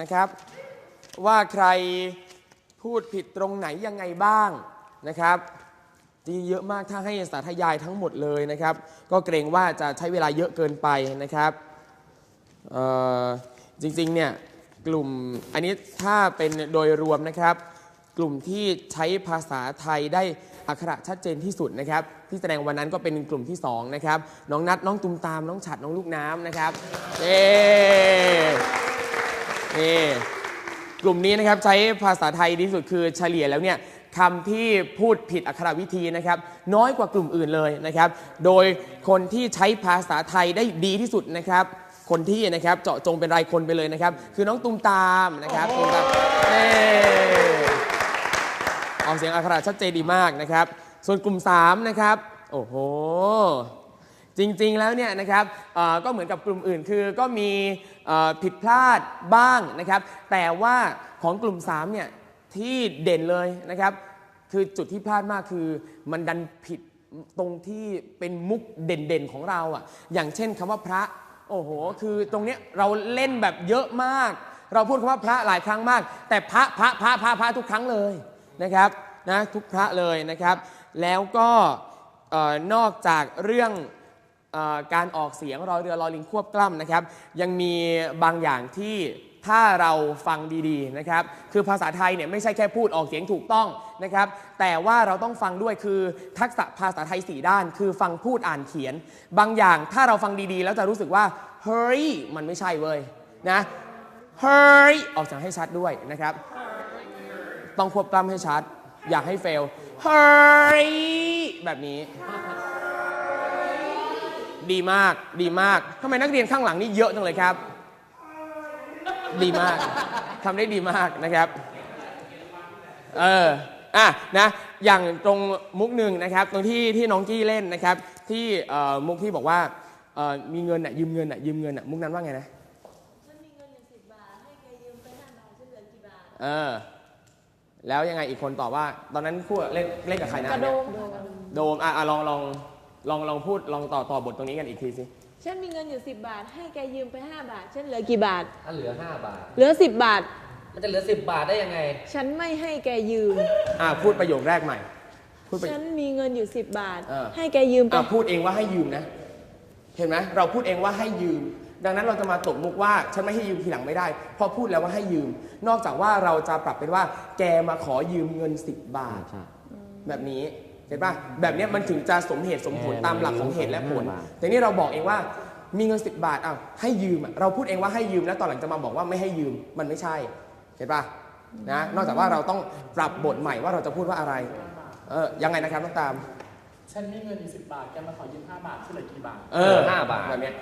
นะครับ ว่าใครพูดผิดตรงไหนยังไงบ้างนะครับจริงเยอะมากถ้าให้สาธยายทั้งหมดเลยนะครับ ก็เกรงว่าจะใช้เวลาเยอะเกินไปนะครับจริงๆเนี่ยกลุ่มอันนี้ถ้าเป็นโดยรวมนะครับ กลุ่มที่ใช้ภาษาไทยได้อักขระชัดเจนที่สุดนะครับ ที่แสดงวันนั้นก็เป็นกลุ่มที่สองนะครับน้องนัดน้องตุมตามน้องฉัดน้องลูกน้ำนะครับเย้ นี่กลุ่มนี้นะครับใช้ภาษาไทยดีที่สุดคือเฉลี่ยแล้วเนี่ยคำที่พูดผิดอักขรวิธีนะครับน้อยกว่ากลุ่มอื่นเลยนะครับ โดยคนที่ใช้ภาษาไทยได้ดีที่สุดนะครับ คนที่นะครับเจาะจงเป็นรายคนไปเลยนะครับ คือน้องตุมตามนะครับตุมตามเย้ออกเสียงอักขระชัดเจนดีมากนะครับ ส่วนกลุ่ม3นะครับโอ้โห จริงๆแล้วเนี่ยนะครับก็เหมือนกับกลุ่มอื่นคือก็มีผิดพลาดบ้างนะครับ แต่ว่าของกลุ่ม3เนี่ยที่เด่นเลยนะครับ คือจุดที่พลาดมากคือมันดันผิดตรงที่เป็นมุกเด่นๆของเราอะอย่างเช่นคำว่าพระโอ้โห คือตรงเนี้ยเราเล่นแบบเยอะมาก เราพูดคำว่าพระหลายครั้งมาก แต่พระพระพระพระพระทุกครั้งเลยนะครับนะทุกพระเลยนะครับ แล้วก็นอกจากเรื่อง การออกเสียงรอเรือรอลิงควบกล้ำนะครับ ยังมีบางอย่างที่ถ้าเราฟังดีๆนะครับ คือภาษาไทยเนี่ยไม่ใช่แค่พูดออกเสียงถูกต้องนะครับ แต่ว่าเราต้องฟังด้วยคือทักษะภาษาไทย 4 ด้าน คือฟังพูดอ่านเขียน บางอย่างถ้าเราฟังดีๆ แล้วจะรู้สึกว่าเฮ้ยมันไม่ใช่เว้ยนะเฮ้ยออกเสียงให้ชัดด้วยนะครับ ต้องควบกล้ำให้ชัด อย่าให้เฟลเฮ้ยแบบนี้ ดีมาก ดีมากทำไมนักเรียนข้างหลังนี่เยอะจังเลยครับ ดีมากทำได้ดีมากนะครับ เอออะนะอย่างตรงมุกหนึ่งนะครับ ตรงที่ที่น้องกี้เล่นนะครับ ที่เอ่อมุกที่บอกว่าเอ่อมีเงินอะยืมเงินอะยืมเงินอะมุกนั้นว่าไงนะฉันมีเงินอยู่สิบบาท ให้แกยืมไปห้าบาทฉันเหลือกี่บาท เออ แล้วยังไงอีกคนตอบว่า ตอนนั้นพูดเล่นเล่นกับใครนะกระโดม โดมอะอะลองลอง ลองลองพูดลองต่อต่อบทตรงนี้กันอีกทีสิ ฉันมีเงินอยู่สิบบาท ให้แกยืมไปห้าบาท ฉันเหลือกี่บาท ถ้าเหลือ 5 บาท เหลือสิบบาท มันจะเหลือ 10 บาทได้ยังไง ฉันไม่ให้แกยืม อะพูดประโยคแรกใหม่ พูดประโยฉัค นมีเงินอยู่สิบบาท เออ ให้แกยืมไปอะพูดเองว่าให้ยืมนะ เห็นไหมเราพูดเองว่าให้ยืม ดังนั้นเราจะมาตบมุกว่าฉันไม่ให้ยืมทีหลังไม่ได้เพราะพูดแล้วว่าให้ยืม นอกจากว่าเราจะปรับเป็นว่า แกมาขอยืมเงิน 10 บาท แบบนี้ เห็นปะแบบเนี้ยมันถึงจะสมเหตุสมผลตามหลักของเหตุและผล แต่นี่เราบอกเองว่ามีเงิน 10 บาทอ้าวให้ยืมอะเราพูดเองว่าให้ยืมแล้วตอนหลังจะมาบอกว่าไม่ให้ยืมมันไม่ใช่เห็นปะนะนอกจากว่าเราต้องปรับบทใหม่ว่าเราจะพูดว่าอะไรเออยังไงนะครับน้องตามฉันมีเงินอยู่สิบบาทแกมาขอยืมห้าบาทช่วยเหลือกี่บาทเออห้าบาทแบบเนี้ย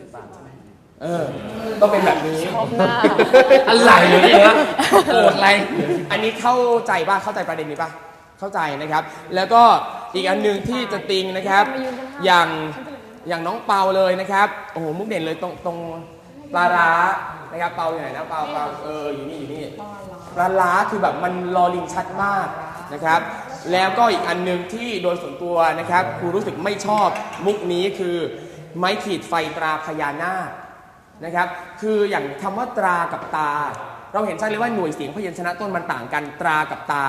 สิบบาทใช่ไหมเออต้องเป็นแบบนี้อะไรอยู่นี่นะโกรธอะไร อันนี้เข้าใจป่ะเข้าใจประเด็นนี้ป่ะ เข้าใจนะครับ แล้วก็อีกอันหนึ่งที่จะติงนะครับ อย่างอย่างน้องเปาเลยนะครับโอ้โหมุกเด่นเลยตรงตรงปลาร้านะครับเปาอยู่ไหนนะเปาเปาเอออยู่นี่อยู่นี่ปลาร้าคือแบบมันรอลิงชัดมากนะครับ แล้วก็อีกอันหนึ่งที่โดยส่วนตัวนะครับครูรู้สึกไม่ชอบมุกนี้คือไม้ขีดไฟตราพญานาคนะครับ คืออย่างคำว่าตรากับตา เราเห็นชัดเลยว่าหน่วยเสียงพยัญชนะต้นมันต่างกันตรากับตา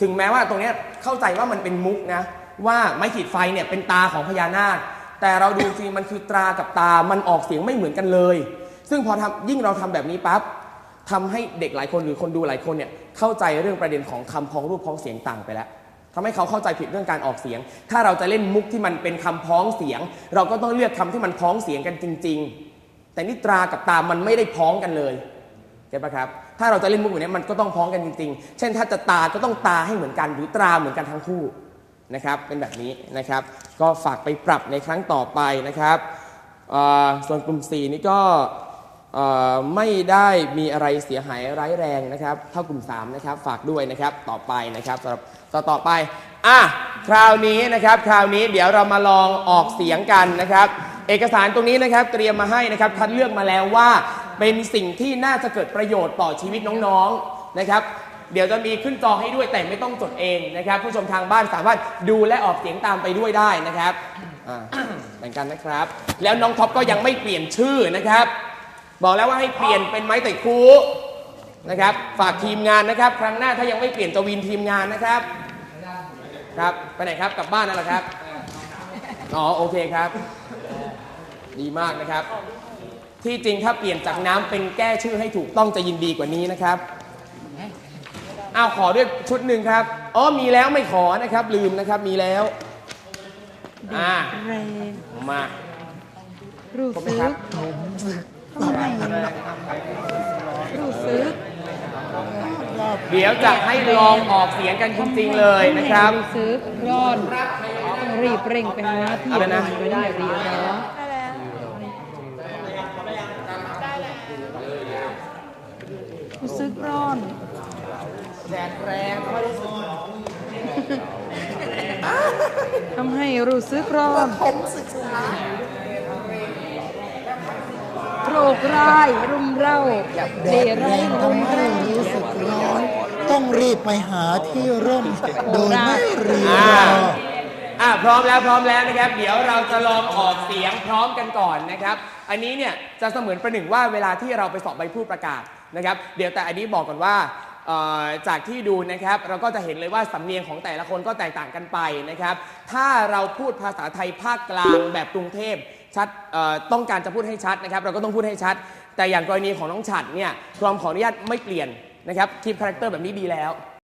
ถึงแม้ว่าตรงนี้เข้าใจว่ามันเป็นมุกนะว่าไม้ขีดไฟเนี่ยเป็นตาของพญานาค แต่เราดูจริงมันคือตรากับตามันออกเสียงไม่เหมือนกันเลย ซึ่งพอทำยิ่งเราทำแบบนี้ปั๊บทำให้เด็กหลายคนหรือคนดูหลายคนเนี่ยเข้าใจเรื่องประเด็นของคำพ้องรูปพ้องเสียงต่างไปแล้วทำให้เขาเข้าใจผิดเรื่องการออกเสียง ถ้าเราจะเล่นมุกที่มันเป็นคำพ้องเสียง เราก็ต้องเลือกคำที่มันพ้องเสียงกันจริง ๆ แต่นี่ตรากับตามันไม่ได้พ้องกันเลย เก็ตปะครับ ถ้าเราจะเล่นมุกแบบนี้มันก็ต้องพ้องกันจริง ๆ เช่นถ้าจะตาก็ต้องตาให้เหมือนกันหรือตราเหมือนกันทั้งคู่นะครับ เป็นแบบนี้นะครับ ก็ฝากไปปรับในครั้งต่อไปนะครับ ส่วนกลุ่ม 4 นี่ก็ไม่ได้มีอะไรเสียหายร้ายแรงนะครับ เท่ากลุ่ม 3 นะครับ ฝากด้วยนะครับต่อไปนะครับสำหรับต่อต่อไปอะคราวนี้นะครับ คราวนี้เดี๋ยวเรามาลองออกเสียงกันนะครับ เอกสารตรงนี้นะครับเตรียมมาให้นะครับคัดเลือกมาแล้วว่า เป็นสิ่งที่น่าจะเกิดประโยชน์ต่อชีวิตน้องๆนะครับเดี๋ยวจะมีขึ้นจอให้ด้วยแต่ไม่ต้องจดเองนะครับ ผู้ชมทางบ้านสามารถดูและออกเสียงตามไปด้วยได้นะครับอ่าแบ่งกันนะครับ แล้วน้องท็อปก็ยังไม่เปลี่ยนชื่อนะครับ บอกแล้วว่าให้เปลี่ยนเป็นไม้แต่คูนะครับ ฝากทีมงานนะครับ ครั้งหน้าถ้ายังไม่เปลี่ยนจะวินทีมงานนะครับครับไปไหนครับกลับบ้านนั่นแหละครับอ๋อโอเคครับ ดีมากนะครับ ที่จริงถ้าเปลี่ยนจากน้ำเป็นแก้ชื่อให้ถูกต้องจะยินดีกว่านี้นะครับอ้าวขอด้วยชุดหนึ่งครับอ๋อมีแล้วไม่ขอนะครับ ลืมนะครับมีแล้วอ่าแรงมารู้ครบไหมสึครักบทำไมรู้สึกเดี๋ยวจะให้ลองออกเสียงกันจริงๆเลยนะครับ รู้สึกร้อนต้องรีบเร่งไปหาที่อะไรนะไม่ได้เรียนเนาะ รู้สึกร้อน แดดแรงไม่รู้สึกทำให้รู้สึกร้อนโรคร้ายรุมเร้าแดดแรงทำให้รู้สึกร้อน ต้องรีบไปหาที่ร่มโดยไม่รีรอ่าออ่าพร้อมแล้วพร้อมแล้วนะครับ เดี๋ยวเราจะลองออกเสียงพร้อมกันก่อนนะครับ อันนี้เนี่ยจะเสมือนประหนึ่งว่าเวลาที่เราไปสอบใบพูดประกาศ นะครับ เดี๋ยวแต่อันนี้บอกก่อนว่าจากที่ดูนะครับเราก็จะเห็นเลยว่าสำเนียงของแต่ละคนก็แตกต่างกันไปนะครับ ถ้าเราพูดภาษาไทยภาคกลางแบบกรุงเทพชัดต้องการจะพูดให้ชัดนะครับ เราก็ต้องพูดให้ชัด แต่อย่างกรณีของน้องฉัดเนี่ยกรมขออนุญาตไม่เปลี่ยนนะครับคลิปคาแรคเตอร์แบบนี้ดีแล้ว